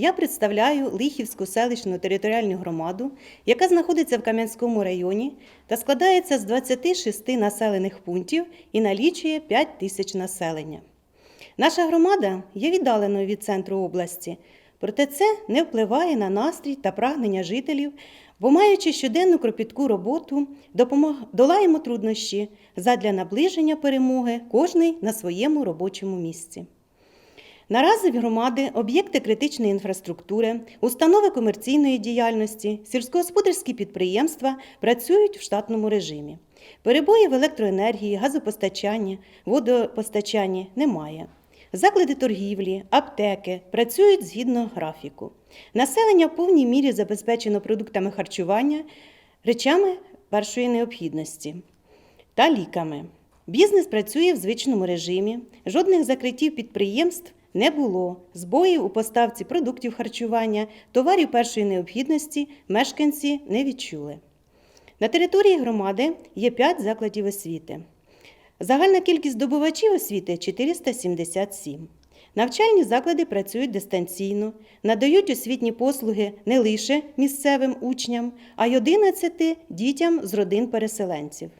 Я представляю Лихівську селищну територіальну громаду, яка знаходиться в Кам'янському районі та складається з 26 населених пунктів і налічує 5 тисяч населення. Наша громада є віддаленою від центру області, проте це не впливає на настрій та прагнення жителів, бо маючи щоденну кропітку роботу, допомог... долаємо труднощі задля наближення перемоги кожний на своєму робочому місці. Наразі в громади об'єкти критичної інфраструктури, установи комерційної діяльності, сільськогосподарські підприємства працюють в штатному режимі. Перебоїв електроенергії, газопостачання, водопостачання немає. Заклади торгівлі, аптеки працюють згідно графіку. Населення в повній мірі забезпечено продуктами харчування, речами першої необхідності та ліками. Бізнес працює в звичному режимі, жодних закриттів підприємств не було. Збоїв у поставці продуктів харчування, товарів першої необхідності мешканці не відчули. На території громади є 5 закладів освіти. Загальна кількість здобувачів освіти 477. Навчальні заклади працюють дистанційно, надають освітні послуги не лише місцевим учням, а й 11 дітям з родин переселенців.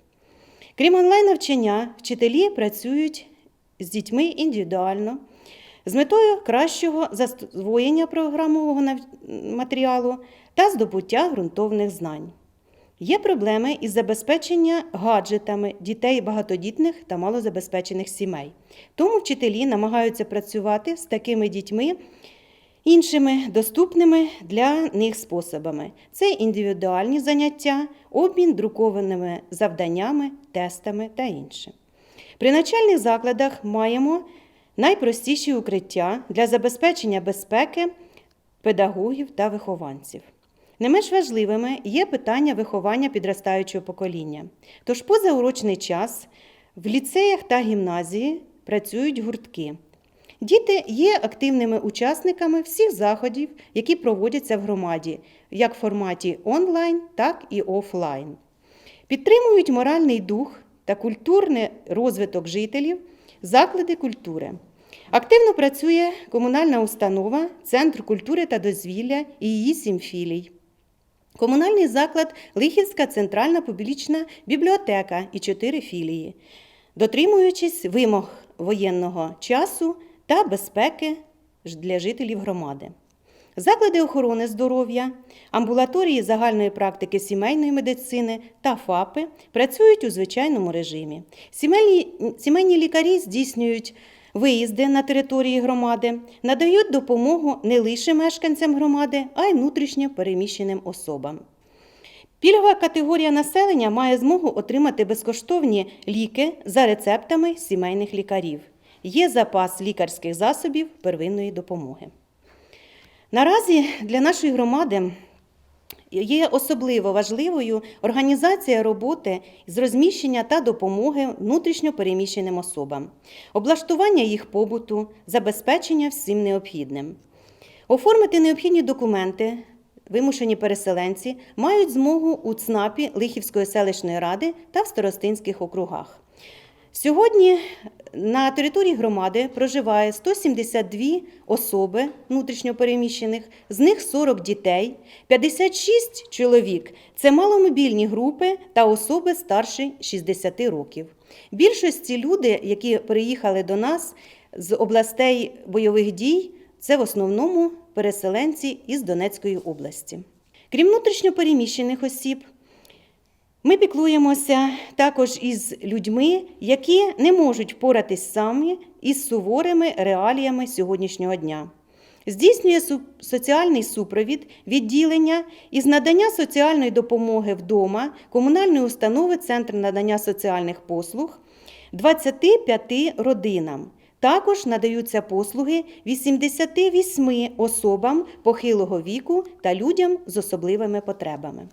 Крім онлайн-навчання, вчителі працюють з дітьми індивідуально з метою кращого засвоєння програмового матеріалу та здобуття ґрунтовних знань. Є проблеми із забезпечення гаджетами дітей багатодітних та малозабезпечених сімей. Тому вчителі намагаються працювати з такими дітьми іншими доступними для них способами. Це індивідуальні заняття, обмін друкованими завданнями, тестами та інше. При навчальних закладах маємо найпростіші укриття для забезпечення безпеки педагогів та вихованців. Не менш важливими є питання виховання підростаючого покоління. Тож позаурочний час в ліцеях та гімназії працюють гуртки. Діти є активними учасниками всіх заходів, які проводяться в громаді, як в форматі онлайн, так і офлайн. Підтримують моральний дух та культурний розвиток жителів, заклади культури. Активно працює комунальна установа, Центр культури та дозвілля і її сім філій. Комунальний заклад Лихівська центральна публічна бібліотека і чотири філії, дотримуючись вимог воєнного часу та безпеки для жителів громади. Заклади охорони здоров'я, амбулаторії загальної практики сімейної медицини та ФАПи працюють у звичайному режимі. Сімейні, сімейні лікарі здійснюють виїзди на території громади, надають допомогу не лише мешканцям громади, а й внутрішньо переміщеним особам. Пільгова категорія населення має змогу отримати безкоштовні ліки за рецептами сімейних лікарів. Є запас лікарських засобів первинної допомоги. Наразі для нашої громади є особливо важливою організація роботи з розміщення та допомоги внутрішньо переміщеним особам, облаштування їх побуту, забезпечення всім необхідним. Оформити необхідні документи вимушені переселенці мають змогу у ЦНАПі Лихівської селищної ради та в старостинських округах. Сьогодні на території громади проживає 172 особи внутрішньопереміщених, з них 40 дітей, 56 чоловік це маломобільні групи та особи старші 60 років. Більшості люди, які приїхали до нас з областей бойових дій, це в основному переселенці із Донецької області. Крім внутрішньопереміщених осіб, ми піклуємося також із людьми, які не можуть впоратись самі із суворими реаліями сьогоднішнього дня. Здійснює соціальний супровід відділення із надання соціальної допомоги вдома комунальної установи Центр надання соціальних послуг 25 родинам. Також надаються послуги 88 особам похилого віку та людям з особливими потребами.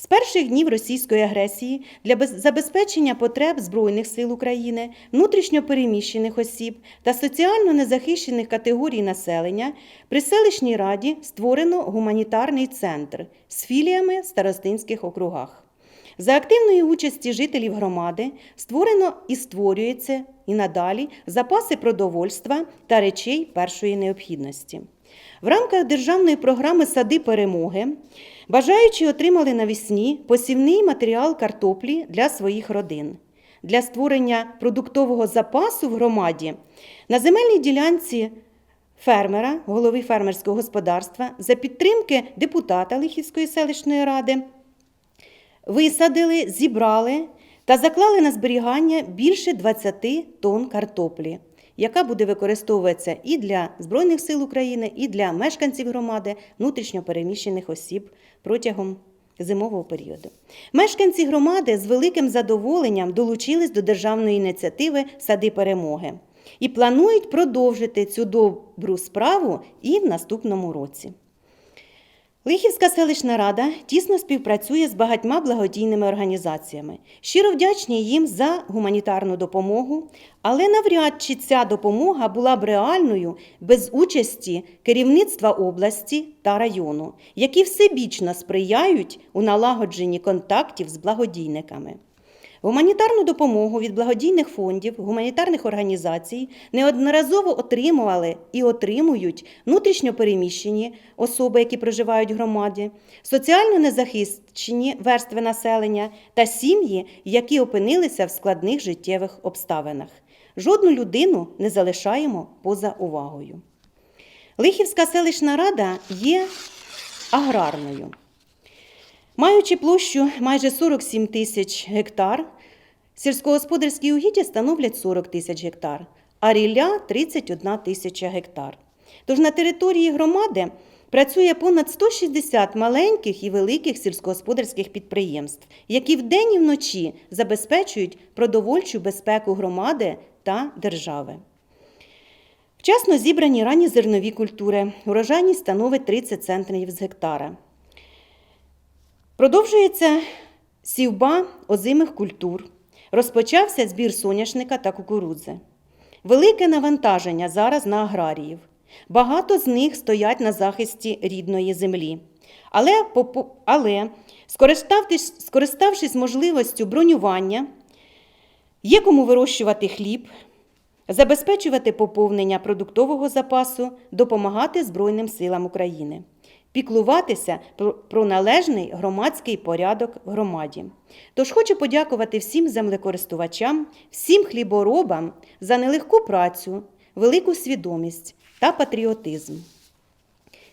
З перших днів російської агресії для забезпечення потреб Збройних сил України, внутрішньо переміщених осіб та соціально незахищених категорій населення при селищній раді створено гуманітарний центр з філіями в старостинських округах. За активної участі жителів громади створено і створюється і надалі запаси продовольства та речей першої необхідності. В рамках державної програми Сади перемоги бажаючі отримали навесні посівний матеріал картоплі для своїх родин. Для створення продуктового запасу в громаді на земельній ділянці фермера, голови фермерського господарства, за підтримки депутата Лихівської селищної ради висадили, зібрали та заклали на зберігання більше 20 тонн картоплі, яка буде використовуватися і для Збройних сил України, і для мешканців громади, внутрішньо переміщених осіб протягом зимового періоду. Мешканці громади з великим задоволенням долучились до державної ініціативи Сади перемоги і планують продовжити цю добру справу і в наступному році. Лихівська селищна рада тісно співпрацює з багатьма благодійними організаціями. Щиро вдячні їм за гуманітарну допомогу, але навряд чи ця допомога була б реальною без участі керівництва області та району, які всебічно сприяють у налагодженні контактів з благодійниками. Гуманітарну допомогу від благодійних фондів, гуманітарних організацій неодноразово отримували і отримують внутрішньо переміщені особи, які проживають в громаді, соціально незахищені верстви населення та сім'ї, які опинилися в складних життєвих обставинах. Жодну людину не залишаємо поза увагою. Лихівська селищна рада є аграрною. Маючи площу майже 47 тисяч гектар, сільськогосподарські угіддя становлять 40 тисяч гектар, а рілля 31 тисяча гектар. Тож на території громади працює понад 160 маленьких і великих сільськогосподарських підприємств, які вдень і вночі забезпечують продовольчу безпеку громади та держави. Вчасно зібрані ранні зернові культури. Урожайність становить 30 центнерів з гектара. Продовжується сівба озимих культур. Розпочався збір соняшника та кукурудзи. Велике навантаження зараз на аграріїв. Багато з них стоять на захисті рідної землі. Але, але скориставшись, скориставшись можливістю бронювання, є кому вирощувати хліб, забезпечувати поповнення продуктового запасу, допомагати Збройним силам України, піклуватися про- належний громадський порядок в громаді. Тож хочу подякувати всім землекористувачам, всім хліборобам за нелегку працю, велику свідомість та патріотизм.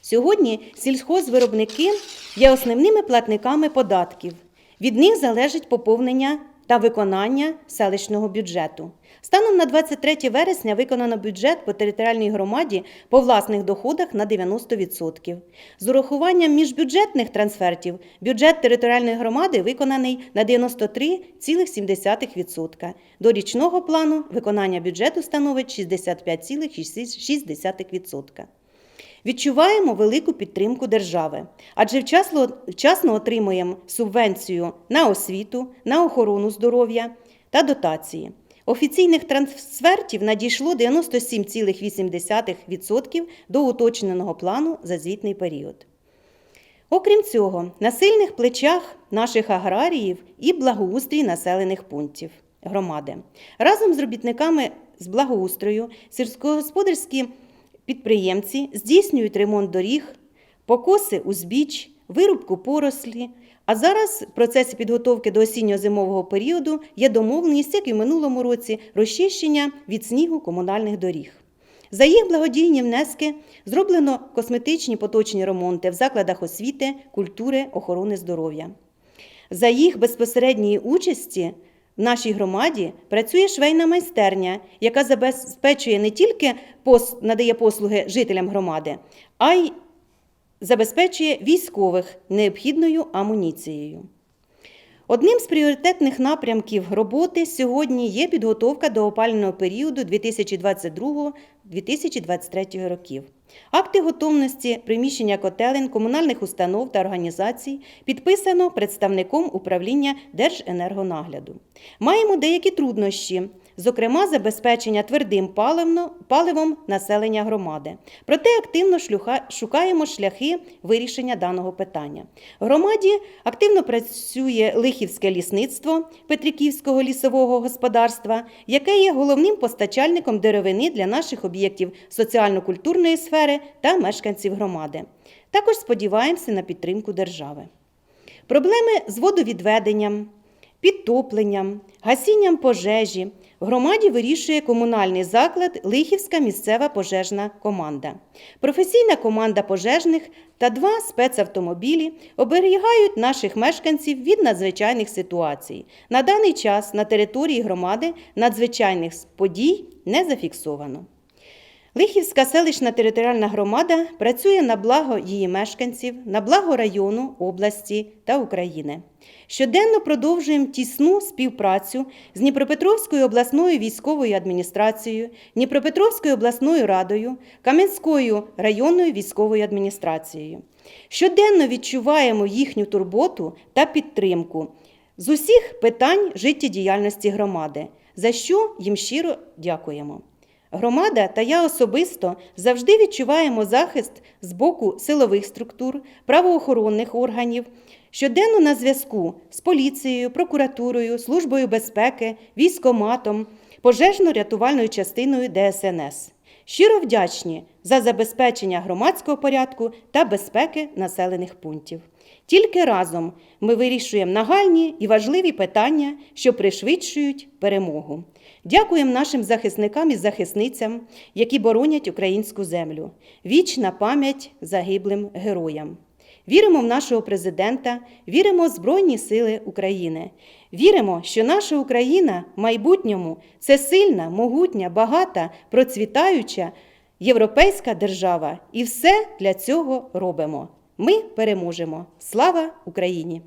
Сьогодні сільхозвиробники є основними платниками податків. Від них залежить поповнення та виконання селищного бюджету. Станом на 23 вересня виконано бюджет по територіальній громаді по власних доходах на 90%. З урахуванням міжбюджетних трансфертів бюджет територіальної громади виконаний на 93,7%. До річного плану виконання бюджету становить 65,6%. Відчуваємо велику підтримку держави, адже вчасно, вчасно отримуємо субвенцію на освіту, на охорону здоров'я та дотації. Офіційних трансфертів надійшло 97,8% до уточненого плану за звітний період. Окрім цього, на сильних плечах наших аграріїв і благоустрій населених пунктів громади. Разом з робітниками з благоустрою сільськогосподарські підприємці здійснюють ремонт доріг, покоси узбіч, вирубку порослі. А зараз в процесі підготовки до осінньо-зимового періоду є домовленість, як і в минулому році, розчищення від снігу комунальних доріг. За їх благодійні внески зроблено косметичні поточні ремонти в закладах освіти, культури, охорони здоров'я. За їх безпосередньої участі в нашій громаді працює швейна майстерня, яка забезпечує не тільки надає послуги жителям громади, а й забезпечує військових необхідною амуніцією. Одним з пріоритетних напрямків роботи сьогодні є підготовка до опального періоду 2022-2023 років. Акти готовності приміщення котелень комунальних установ та організацій підписано представником управління Держенергонагляду. Маємо деякі труднощі зокрема забезпечення твердим паливом населення громади. Проте активно шукаємо шляхи вирішення даного питання. Громаді активно працює Лихівське лісництво Петриківського лісового господарства, яке є головним постачальником деревини для наших об'єктів соціально-культурної сфери та мешканців громади. Також сподіваємося на підтримку держави. Проблеми з водовідведенням, підтопленням, гасінням пожежі в громаді вирішує комунальний заклад Лихівська місцева пожежна команда. Професійна команда пожежних та два спецавтомобілі оберігають наших мешканців від надзвичайних ситуацій. На даний час на території громади надзвичайних подій не зафіксовано. Лихівська селищна територіальна громада працює на благо її мешканців, на благо району, області та України. Щоденно продовжуємо тісну співпрацю з Дніпропетровською обласною військовою адміністрацією, Дніпропетровською обласною радою, Кам'янською районною військовою адміністрацією. Щоденно відчуваємо їхню турботу та підтримку з усіх питань життєдіяльності громади, за що їм щиро дякуємо. Громада та я особисто завжди відчуваємо захист з боку силових структур, правоохоронних органів, щоденно на зв'язку з поліцією, прокуратурою, службою безпеки, військоматом, пожежно-рятувальною частиною ДСНС. Щиро вдячні за забезпечення громадського порядку та безпеки населених пунктів. Тільки разом ми вирішуємо нагальні і важливі питання, що пришвидшують перемогу. Дякуємо нашим захисникам і захисницям, які боронять українську землю. Вічна пам'ять загиблим героям. Віримо в нашого президента, віримо в Збройні Сили України. Віримо, що наша Україна в майбутньому це сильна, могутня, багата, процвітаюча європейська держава. І все для цього робимо. Ми переможемо. Слава Україні!